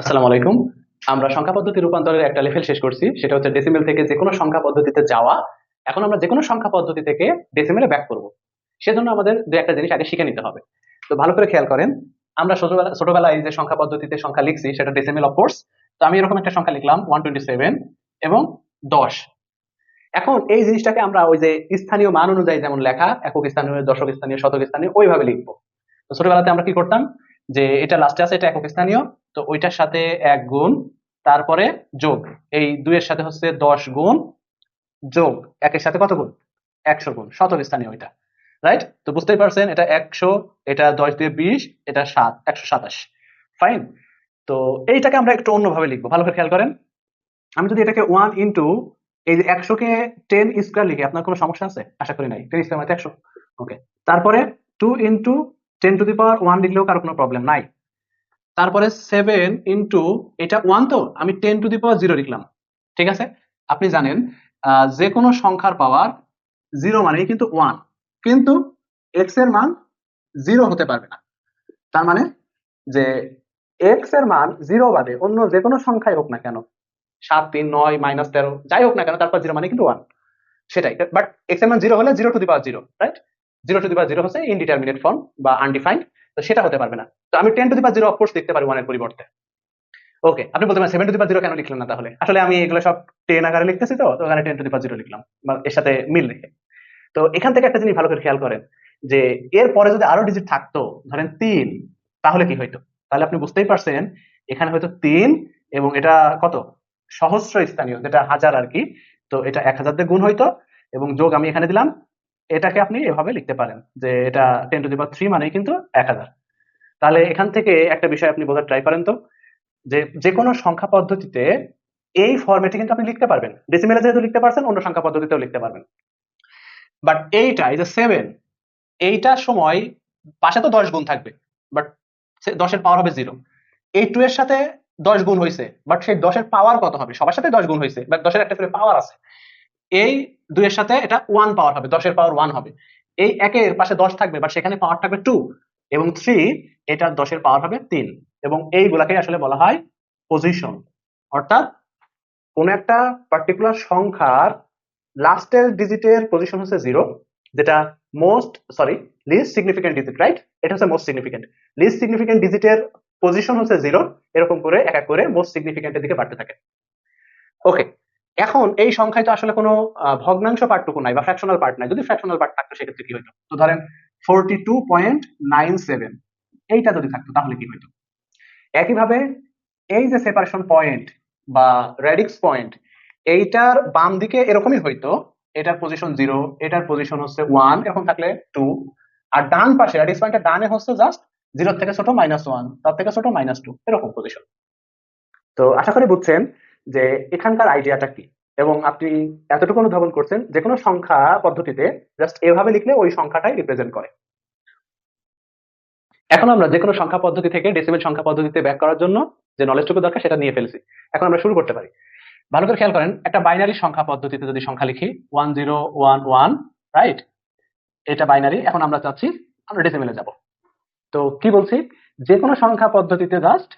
আসসালামু আলাইকুম। আমরা সংখ্যা পদ্ধতি রূপান্তরের একটা লেভেল শেষ করছি, সেটা হচ্ছে ডেসিমেল থেকে যে কোনো সংখ্যা পদ্ধতিতে যাওয়া। এখন আমরা যে কোনো সংখ্যা পদ্ধতি থেকে ডেসিমেলে ব্যাক করব। সেজন্য আমাদের দু একটা জিনিস আগে শিখে নিতে হবে। তো ভালো করে খেয়াল করেন, আমরা ছোটবেলা, ছোটবেলায় যে সংখ্যা পদ্ধতিতে সংখ্যা লিখছি, সেটা ডেসিমেল অফ কোর্স তো আমি এরকম একটা সংখ্যা লিখলাম ওয়ান টোয়েন্টি সেভেন এবং দশ। এখন এই জিনিসটাকে আমরা ওই যে স্থানীয় মান অনুযায়ী যেমন লেখা, একক স্থানীয়, দশক স্থানীয়, শতক স্থানীয়, ওইভাবে লিখব। তো ছোটবেলাতে আমরা কি করতাম? যে এটা লাস্টে আছে, এটা একক স্থানীয়, তো ওইটার সাথে এক গুণ, তারপরে যোগ। এই দুইয়ের সাথে হচ্ছে দশ গুণ, যোগ। একের সাথে কত গুণ? একশো গুণ। শতক স্থানীয় ওইটা রাইট তো বুঝতেই পারছেন, এটা একশো, এটা দশ দিয়ে বিশ, এটা সাত, একশো সাতাশ। ফাইন তো এইটাকে আমরা একটু অন্যভাবে লিখব। ভালো করে খেয়াল করেন। আমি যদি এটাকে ওয়ান ইন্টু এই যে একশোকে টেন স্কোয়ার লিখি, আপনার কোনো সমস্যা আছে? আশা করি নাই। টেন স্কোয়ার মানে একশো। ওকে তারপরে two into ten to the power one লিখলেও কারও কোনো প্রবলেম নাই। তারপরে সেভেন ইন্টু এটা ওয়ান তো, আমি ten to the power zero লিখলাম। ঠিক আছে? আপনি জানেন যে কোনো সংখ্যার পাওয়ার জিরো মানেই কিন্তু ওয়ান কিন্তু এক্সের মান জিরো হতে পারবে না। তার মানে যে এক্সের মান জিরো বাদে অন্য যে কোনো সংখ্যাই হোক না কেন, সাত, তিন, নয় মাইনাস তেরো, যাই হোক না কেন, তারপর জিরো মানে কিন্তু ওয়ান সেটাই। বাট এক্সের মান জিরো হলে zero to the power zero right zero to the power zero হচ্ছে ইনডিটারমিনেট ফর্ম বা আনডিফাইন্ড তো সেটা হতে পারবে না। তো আমি ten to the power zero of course লিখতে পারি ওয়ানের পরিবর্তে। ওকে আপনি বলতে পারেন seven to the power zero কেন লিখলেন না তাহলে? আসলে আমি এগুলো সব টেন আকারে লিখতেছি তো ওখানে ten to the power zero লিখলাম, বা এর সাথে মিল রেখে। তো এখান থেকে একটা জিনিস ভালো করে খেয়াল করেন, যে এর পরে যদি আরও ডিজিট থাকতো, ধরেন তিন, তাহলে কি হইতো? তাহলে আপনি বুঝতেই পারছেন, এখানে হয়তো তিন এবং এটা কত? সহস্র স্থানীয়, যেটা হাজার আর কি, তো এটা এক হাজার দিয়ে গুণ হইতো, এবং যোগ আমি এখানে দিলাম এটাকে আপনি এভাবে লিখতে পারেন যে এটা ten to the power three মানেই কিন্তু এক হাজার। তাহলে এখান থেকে একটা বিষয় আপনি বোঝার ট্রাই করেন তো, যে যে কোনো সংখ্যা পদ্ধতিতে এই ফরম্যাটে কিন্তু আপনি লিখতে পারবেন। ডেসিমেলে যেহেতু লিখতে পারছেন, অন্য সংখ্যা পদ্ধতিতেও লিখতে পারবেন। বাট এইটা, এই যে সেভেন এইটার সময় পাশে তো দশ গুণ থাকবে বাট দশের পাওয়ার হবে জিরো এই টু এর সাথে দশ গুণ হয়েছে বাট সেই দশের পাওয়ার কত হবে? সবার সাথে দশ গুণ হয়েছে বাট দশের একটা করে পাওয়ার আছে। এই দুইয়ের সাথে এটা ওয়ান পাওয়ার হবে, দশের পাওয়ার ওয়ান হবে। এই একের পাশে দশ থাকবে বাট সেখানে পাওয়ার থাকবে টু এবং থ্রি এটা দশের পাওয়ার হবে তিন এবং এইগুলাকে আসলে বলা হয় পজিশন অর্থাৎ কোন একটা পার্টিকুলার সংখ্যার লাস্টের ডিজিটের পজিশন হচ্ছে জিরো যেটা most sorry least significant digit right এটা হচ্ছে মোস্ট সিগনিফিকেন্ট লিস্ট সিগনিফিকেন্ট ডিজিটের পজিশন হচ্ছে জিরো এরকম করে এক এক করে মোস্ট সিগনিফিকেন্টের দিকে বাড়তে থাকে। ওকে এখন এই সংখ্যায় তো আসলে কোনো ভগ্নাংশ পার্টটুকু নাই বা ফ্র্যাকশনাল পার্ট নাই। যদি ফ্র্যাকশনাল পার্ট থাকতো, সেক্ষেত্রে কি হতো তো ধরেন forty two point nine seven এইটা যদি থাকতো, তাহলে কি হতো একইভাবে এই যে সেপারেশন পয়েন্ট বা রেডিক্স পয়েন্ট এইটার বাম দিকে এরকমই হইতো। এটার পজিশন জিরো এটার পজিশন হচ্ছে ওয়ান এরকম থাকলে টু আর ডান পাশে রেডিক্স পয়েন্টের ডানে হচ্ছে জাস্ট জিরো থেকে ছোট মাইনাস ওয়ান তার থেকে ছোট মাইনাস টু এরকম পজিশন তো আশা করি বুঝছেন যে এখানকার আইডিয়াটা কি? এবং আপনি এতটুকু অনুধাবন করছেন যে কোনো সংখ্যা পদ্ধতিতে জাস্ট এভাবে লিখলে ওই সংখ্যাটাই রিপ্রেজেন্ট করে। এখন আমরা যে কোনো সংখ্যা পদ্ধতি থেকে ডেসিমেল সংখ্যা পদ্ধতিতে ব্যাক করার জন্য যে নলেজটুকু দরকার সেটা নিয়ে ফেলছি। এখন আমরা শুরু করতে পারি। ভালো করে খেয়াল করেন, একটা বাইনারি সংখ্যা পদ্ধতিতে যদি সংখ্যা লিখি one zero one one right এটা বাইনারি এখন আমরা চাচ্ছি আমরা ডেসিমেলে যাব। তো কি বলছি? যে কোনো সংখ্যা পদ্ধতিতে জাস্ট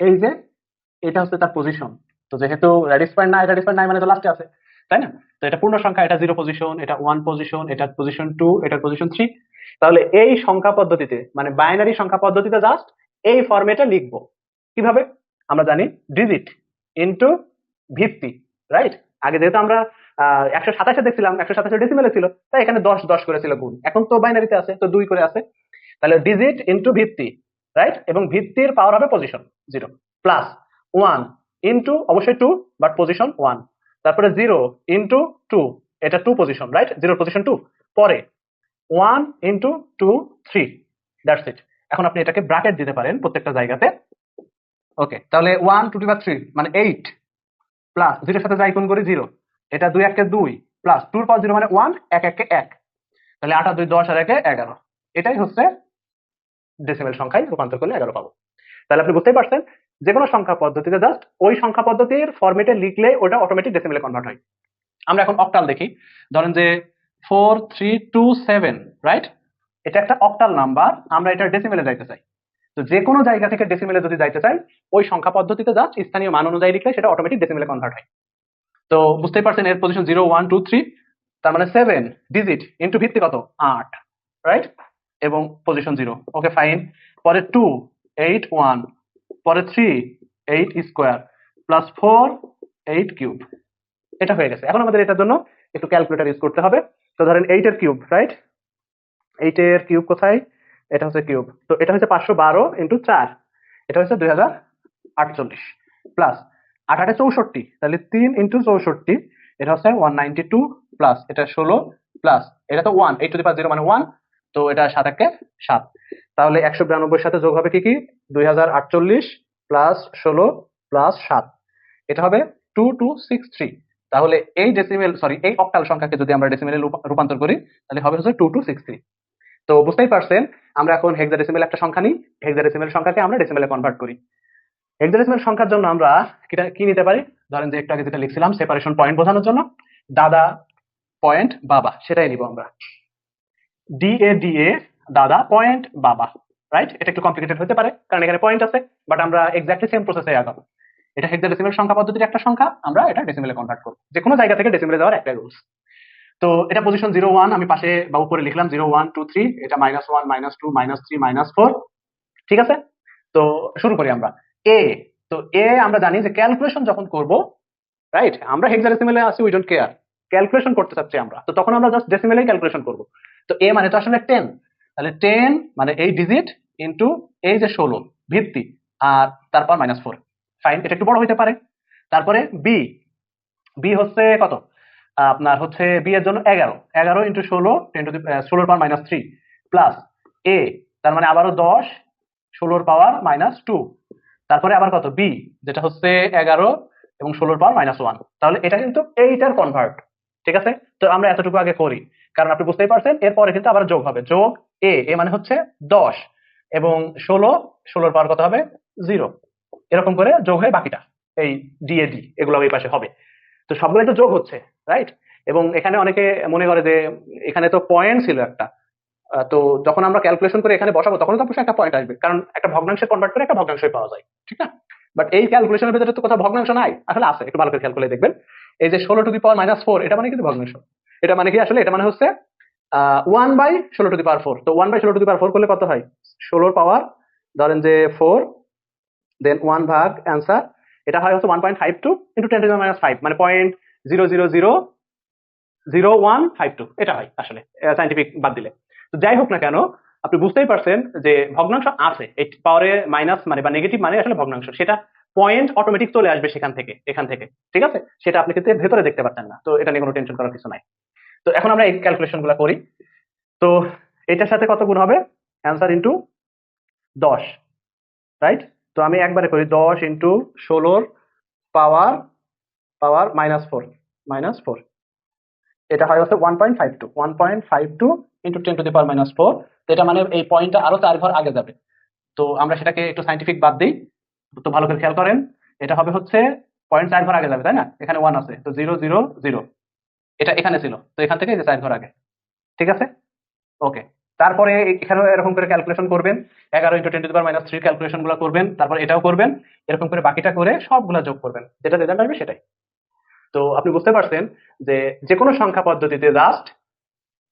এই যে, এটা হচ্ছে তার পজিশন তো যেহেতু রেডিক্স পয়েন্ট না রেডিক্স পয়েন্ট নাই মানে তো লাস্টে আছে, তাই না? তো এটা পূর্ণ সংখ্যা, এটা জিরো পজিশন এটা ওয়ান পজিশন এটা পজিশন টু এটা পজিশন থ্রি তাহলে এই সংখ্যা পদ্ধতিতে মানে বাইনারি সংখ্যা পদ্ধতিতে জাস্ট এই ফরম্যাটে লিখব। কীভাবে? আমরা জানি ডিজিট ইনটু ভিত্তি রাইট আগে যেহেতু আমরা একশো সাতাশে দেখছিলাম, একশো সাতাশে ডেসিমেলে ছিল, তাই এখানে দশ দশ করেছিল গুণ। এখন তো বাইনারিতে আছে, তো দুই করে আছে। তাহলে ডিজিট ইনটু ভিত্তি রাইট এবং ভিত্তির পাওয়ার হবে position zero plus one into অবশ্যই টু বাট পজিশন ওয়ান তারপরে জিরো ইনটু টু এটা two position right zero position two পরে one into two three that's it এখন আপনি এটাকে ব্র্যাকেট দিতে পারেন প্রত্যেকটা জায়গাতে। ওকে তাহলে ওয়ান টু বা থ্রি মানে এইট প্লাস জিরোর সাথে যাই কোন করি জিরো এটা দুই একে দুই প্লাস টুর পাওয়ার জিরো মানে ওয়ান এক একে এক। তাহলে আটা দুই, দশ আর একে এগারো। এটাই হচ্ছে ডেসিমেল সংখ্যায় রূপান্তর করলে এগারো পাবো। তাহলে আপনি বুঝতেই পারছেন যে কোনো সংখ্যা পদ্ধতিতে জাস্ট ওই সংখ্যা পদ্ধতির ফরম্যাটে লিখলে ওটা অটোমেটিক ডেসিমেলে কনভার্ট হয়। আমরা এখন অক্টাল দেখি। ধরেন যে four three two seven right এটা একটা অক্টাল নাম্বার আমরা এটা ডেসিমেলে যাইতে চাই। তো যে কোনো জায়গা থেকে ডেসিমেলে যদি যাইতে চাই, ওই সংখ্যা পদ্ধতিতে জাস্ট স্থানীয় মান অনুযায়ী লিখলে সেটা অটোমেটিক ডেসিমেলে কনভার্ট হয়। তো বুঝতেই পারছেন এর position zero one two three তার মানে সেভেন ডিজিট ইন্টু ভিত্তি কত? আট রাইট এবং পজিশন জিরো ওকে ফাইন পরে টু এইট ওয়ান পরে three eight square plus four eight cube এটা হয়ে গেছে। এখন আমাদের এটার জন্য একটু ক্যালকুলেটর ইউজ করতে হবে। তো ধরেন এইটের কিউব রাইট এইটের কিউব কোথায়? এটা হচ্ছে কিউব তো এটা হচ্ছে পাঁচশো বারো ইন্টু চার। এটা হচ্ছে দুই হাজার আটচল্লিশ। প্লাস আটে চৌষট্টি, তাহলে তিন ইন্টু চৌষট্টি, এটা হচ্ছে ওয়ান নাইনটি টু প্লাস এটা ষোলো প্লাস এটা তো one eight two the power zero মানে ওয়ান তো এটা সাত একে সাত। তাহলে একশো বিরানব্বই সাথে যোগ হবে কি কি? দুই হাজার আটচল্লিশ প্লাস ষোলো প্লাস সাত। এটা হবে টু টু সিক্স থ্রি তাহলে এই ডেসিমেল সরি এই অক্টাল সংখ্যাকে যদি আমরা ডেসিমেলে রূপান্তর করি, তাহলে হবে হচ্ছে টু টু সিক্স থ্রি তো বুঝতেই পারছেন, আমরা এখন হেক্সাডেসিমেল একটা সংখ্যা নিই হেক্সাডেসিমেল সংখ্যাকে আমরা ডেসিমেলে কনভার্ট করি। হেক্সাডেসিমেল সংখ্যার জন্য আমরা কি নিতে পারি? ধরেন যে একটু আগে যেটা লিখছিলাম সেপারেশন পয়েন্ট বোঝানোর জন্য, দাদা পয়েন্ট বাবা, সেটাই নিব আমরা। ডি এ ডি এ দাদা পয়েন্ট বাবা রাইট এটা একটু কমপ্লিকেটেড হতে পারে, কারণ এখানে পয়েন্ট আছে বাট আমরা এক্স্যাক্টলি সেম প্রসেসে আগাবো। এটা হেক্সাডেসিমেল সংখ্যা পদ্ধতির একটা সংখ্যা, আমরা এটা ডেসিমেলে কনভার্ট করব। যে কোনো জায়গা থেকে ডেসিমেলে যাওয়ার একটা রুলস তো এটা পজিশন জিরো ওয়ান আমি পাশে বা উপরে লিখলাম জিরো ওয়ান টু থ্রি এটা minus one minus two minus three minus four ঠিক আছে? তো শুরু করি আমরা। এ তো এ আমরা জানি যে ক্যালকুলেশন যখন করব রাইট আমরা হেক্সাডেসিমেলে আছি উই ডোন্ট কেয়ার ক্যালকুলেশন করতে চাচ্ছি আমরা। তো তখন আমরা জাস্ট ডেসিমেলেই ক্যালকুলেশন করব। তো এ মানে তো আসলে টেন তাহলে টেন মানে এই ডিজিট ইন্টু এই যে ষোলো, ভিত্তি, আর তারপর মাইনাস ফোর ফাইন এটা একটু বড় হইতে পারে। তারপরে বি বি হচ্ছে কত? আপনার হচ্ছে বি এর জন্য এগারো। এগারো ইন্টু ষোলো টেন টু ষোলোর power minus three plus A তার মানে আবারও দশ, ষোলোর পাওয়ার মাইনাস টু তারপরে আবার কত? বি যেটা হচ্ছে এগারো এবং ষোলোর পাওয়ার মাইনাস ওয়ান তাহলে এটা কিন্তু এইটার কনভার্ট ঠিক আছে? তো আমরা এতটুকু আগে করি। কারণ আপনি বুঝতেই পারছেন, এরপরে কিন্তু আবার যোগ হবে। যোগ এ এ মানে হচ্ছে দশ এবং ষোলো, ষোলোর পাওয়ার কত হবে? জিরো। এরকম করে যোগ হয়ে বাকিটা, এই ডিএডি এগুলো এই পাশে হবে। তো সবগুলোই তো যোগ হচ্ছে রাইট এবং এখানে অনেকে মনে করে যে এখানে তো পয়েন্ট ছিল একটা। তো যখন আমরা ক্যালকুলেশন করে এখানে বসাবো তখন তো অবশ্যই একটা পয়েন্ট আসবে। কারণ একটা ভগ্নাংশে কনভার্ট করে একটা ভগ্নাংশই পাওয়া যায়, ঠিক না? বাট এই ক্যালকুলেশনের ভিতরে তো কোথাও ভগ্নাংশ নাই। আসলে আছে, একটু ভালো করে খেয়াল করে দেখবেন। এই যে ষোলো to the power minus four এটা মানে কিন্তু ভগ্নাংশ। এটা মানে কি আসলে? এটা মানে হচ্ছে ওয়ান বাই ষোলো টু দি পাওয়ার ফোর তো ওয়ান বাই ষোলো টু দি পাওয়ার ফোর করলে কত হয়? ষোলোর পাওয়ার ধরেন যে ফোর দেন ওয়ান ভাগ অ্যান্সার এটা হয় হচ্ছে one point five two into ten to minus five মানে point zero zero zero zero one five two এটা হয় আসলে সাইন্টিফিক বাদ দিলে। তো যাই হোক না কেন, আপনি বুঝতেই পারছেন যে ভগ্নাংশ আছে, এই পাওয়ারে মাইনাস মানে বা নেগেটিভ মানে আসলে ভগ্নাংশ, সেটা পয়েন্ট অটোমেটিক চলে আসবে সেখান থেকে, এখান থেকে, ঠিক আছে? সেটা আপনি কিন্তু ভেতরে দেখতে পাচ্ছেন না, তো এটা নিয়ে কোনো টেনশন করার কিছু নাই। তো এখন আমরা এই ক্যালকুলেশনগুলো করি। তো এটার সাথে কত গুণ হবে? অ্যান্সার ইন্টু দশ রাইট তো আমি একবারে করি দশ ইন্টু ষোলোর power power minus four minus four এটা হয় হচ্ছে one point five two one point five two into ten to the power minus four এটা মানে এই পয়েন্টটা আরও চার ঘর আগে যাবে। তো আমরা সেটাকে একটু সাইন্টিফিক বাদ দিই। তো ভালো করে খেয়াল করেন, এটা হবে হচ্ছে পয়েন্ট চার ঘর আগে যাবে, তাই না? এখানে ওয়ান আছে, তো জিরো জিরো জিরো এটা এখানে ছিল। তো এখান থেকে চার ঘর আগে। ঠিক আছে? ওকে তারপরে এখানেও এরকম করে ক্যালকুলেশন করবেন। এগারো into ten to minus three ক্যালকুলেশনগুলো করবেন। তারপর এটাও করবেন। এরকম করে বাকিটা করে সবগুলা যোগ করবেন। যেটা রেজাল্ট আসবে সেটাই। তো আপনি বুঝতে পারছেন যে যে কোনো সংখ্যা পদ্ধতিতে জাস্ট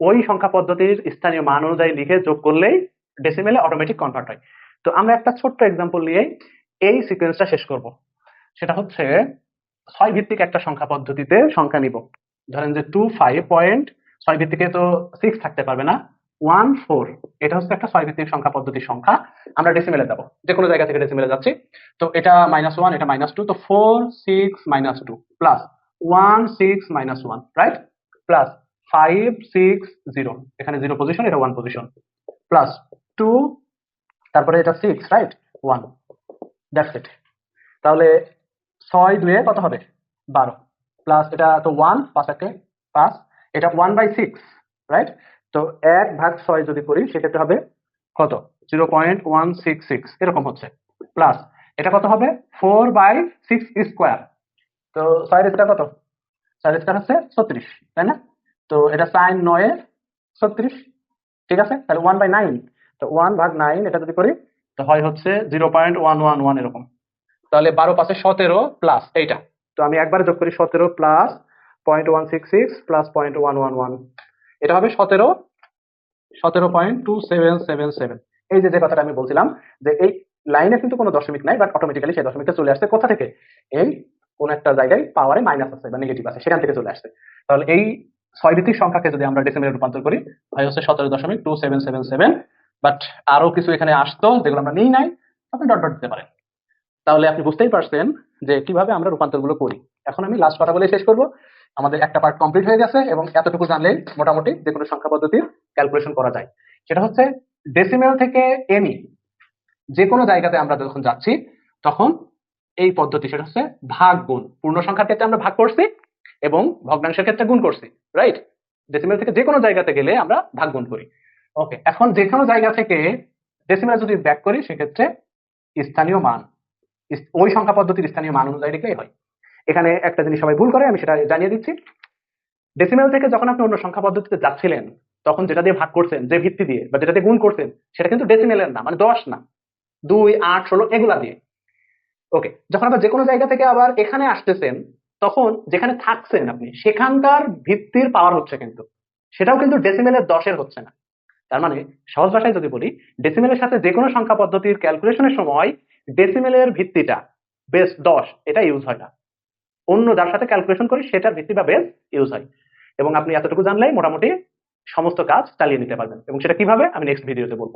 ওই সংখ্যা পদ্ধতির স্থানীয় মান অনুযায়ী লিখে যোগ করলেই ডেসিমেলে অটোমেটিক কনভার্ট হয়। তো আমরা একটা ছোট্ট এক্সাম্পল নিয়ে এই সিকোয়েন্সটা শেষ করব। সেটা হচ্ছে ছয় ভিত্তিক একটা সংখ্যা পদ্ধতিতে সংখ্যা নিব। ধরেন যে টু ফাইভ পয়েন্ট ছয় ভিত্তিকে তো সিক্স থাকতে পারবে না। ওয়ান ফোর এটা হচ্ছে একটা ছয় ভিত্তিক সংখ্যা পদ্ধতির সংখ্যা। আমরা ডেসিমেলে যাব। যে কোনো জায়গা থেকে ডেসিমেলে যাচ্ছি। তো এটা মাইনাস ওয়ান এটা মাইনাস টু তো four six minus two plus one six minus one right plus five six zero এখানে জিরো পজিশন এটা ওয়ান পজিশন প্লাস টু তারপরে এটা six right one that's it তাহলে ছয় দুয়ে কত হবে? বারো। প্লাস এটা তো ওয়ান পাঁচ একে পাঁচ, এটা ওয়ান বাই সিক্স রাইট তো এক ভাগ ছয় যদি করি, সেক্ষেত্রে হবে কত? Zero point one six six এরকম হচ্ছে। প্লাস এটা কত হবে? ফোর বাই সিক্স স্কোয়ার তো ছয়ের স্কোয়ার কত? ছয়ের স্কোয়ার হচ্ছে ছত্রিশ, তাই না? তো এটা সাইন নয়ে ছত্রিশ, ঠিক আছে? তাহলে ওয়ান বাই নাইন তো ওয়ান ভাগ নাইন এটা যদি করি, তো হয় হচ্ছে zero point one one one এরকম। তাহলে বারো পাশে সতেরো প্লাস এইটা। তো আমি একবারে যোগ করি সতেরো plus point one six six plus point one one one এটা হবে সতেরো সতেরো point two seven seven seven এই যে যে কথাটা আমি বলছিলাম, যে এই লাইনে কিন্তু কোনো দশমিক নাই বাট অটোমেটিক্যালি সেই দশমিকটা চলে আসছে কোথা থেকে? এই কোন একটা জায়গায় পাওয়ারে মাইনাস আছে বা নেগেটিভ আছে, সেখান থেকে চলে আসছে। তাহলে এই ছয় ভিত্তিক সংখ্যাকে যদি আমরা ডেসিমেলে রূপান্তর করি হয় হচ্ছে সতেরো দশমিক two seven seven seven but আরও কিছু এখানে আসতো, যেগুলো আমরা নিই নাই, আপনি ডট ডট দিতে পারেন। তাহলে আপনি বুঝতেই পারছেন যে কীভাবে আমরা রূপান্তরগুলো করি। এখন আমি লাস্ট কথা বলে শেষ করব। আমাদের একটা পার্ট কমপ্লিট হয়ে গেছে এবং এতটুকু জানলেই মোটামুটি যে কোনো সংখ্যা পদ্ধতির ক্যালকুলেশন করা যায়। সেটা হচ্ছে ডেসিমেল থেকে এনি যে কোনো জায়গাতে আমরা যখন যাচ্ছি, তখন এই পদ্ধতি সেটা হচ্ছে ভাগ গুণ। পূর্ণ সংখ্যার ক্ষেত্রে আমরা ভাগ করছি এবং ভগ্নাংশের ক্ষেত্রে গুণ করছি রাইট ডেসিমেল থেকে যে কোনো জায়গাতে গেলে আমরা ভাগ গুণ করি। ওকে এখন যে কোনো জায়গা থেকে ডেসিমেল যদি ব্যাক করি, সেক্ষেত্রে স্থানীয় মান। ওই সংখ্যা পদ্ধতির স্থানীয় মান অনুযায়ী লিখলেই হয়। এখানে একটা জিনিস সবাই ভুল করে, আমি সেটা জানিয়ে দিচ্ছি। ডেসিমেল থেকে যখন আপনি অন্য সংখ্যা পদ্ধতিতে যাচ্ছিলেন, তখন যেটা দিয়ে ভাগ করছেন, যে ভিত্তি দিয়ে, বা যেটা দিয়ে গুণ করছেন, সেটা কিন্তু ডেসিমেলের না মানে দশ না। দুই, আট, ষোলো, এগুলা দিয়ে। ওকে যখন আবার যে কোনো জায়গা থেকে আবার এখানে আসতেছেন, তখন যেখানে থাকছেন আপনি, সেখানকার ভিত্তির পাওয়ার হচ্ছে কিন্তু। সেটাও কিন্তু ডেসিমেলের দশের হচ্ছে না। তার মানে সহজ ভাষায় যদি বলি ডেসিমেলের সাথে যে কোনো সংখ্যা পদ্ধতির ক্যালকুলেশনের সময় ডেসিমেলের ভিত্তিটা বেস দশ, এটা ইউজ হয় না। অন্য যার সাথে ক্যালকুলেশন করি, সেটার ভিত্তি বা বেস ইউজ হয়। এবং আপনি এতটুকু জানলেই মোটামুটি সমস্ত কাজ চালিয়ে নিতে পারবেন। এবং সেটা কীভাবে, আমি নেক্সট ভিডিওতে বলব।